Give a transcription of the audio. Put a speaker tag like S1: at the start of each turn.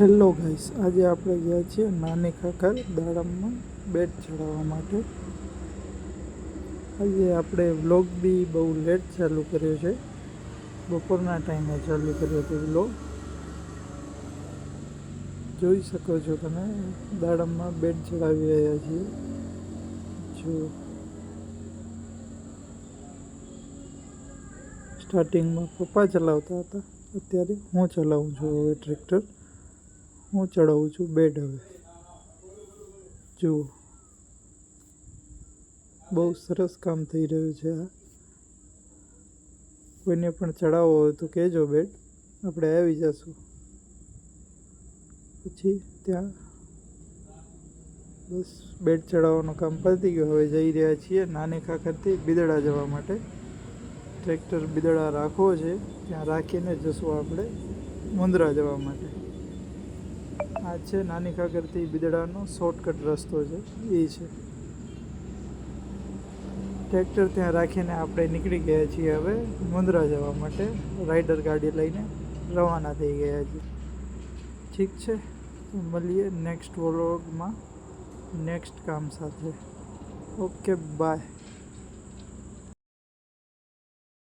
S1: Hello guys, આજે આપણે ગયા છીએ નાની ખાખર દાડમમાં બેટ ચડાવવા માટે. આજે આપણે વ્લોગ બી બહુ લેટ ચાલુ કર્યો છે. બપોરના ટાઈમે ચાલુ કર્યો હતો વ્લોગ. જોઈ શકો છો તમે, દાડમમાં બેટ ચડાવી રહ્યા છીએ. જો. સ્ટાર્ટિંગમાં પપ્પા ચલાવતા હતા, અત્યારે હું ચલાવું છું હવે ટ્રેક્ટર. હું ચડાવું છું બેડ હવે. જુઓ. બહુ સરસ કામ થઈ રહ્યું છે આ. કોઈને પણ ચડાવવો હોય તો કહેજો બેડ આપણે આવી જશું. પછી ત્યાં બસ બેડ ચડાવવાનું કામ પતી ગયું. હવે જઈ રહ્યા છીએ નાની ખાખરથી બિદડા જવા માટે. ટ્રેક્ટર બિદડા રાખવો છે. ત્યાં રાખીને જશું આપણે મુંદ્રા જવા માટે. આ છે નાની કાગરથી બિદડાનો શોર્ટકટ રસ્તો છે. એ છે. ટ્રેક્ટર ત્યાં રાખીને આપણે નીકળી ગયા છીએ હવે મુંદ્રા જવા માટે. રાઈડર ગાડી લઈને રવાના થઈ ગયા છીએ. ઠીક છે મળીએ નેક્સ્ટ વ્લોગમાં નેક્સ્ટ કામ સાથે. Okay bye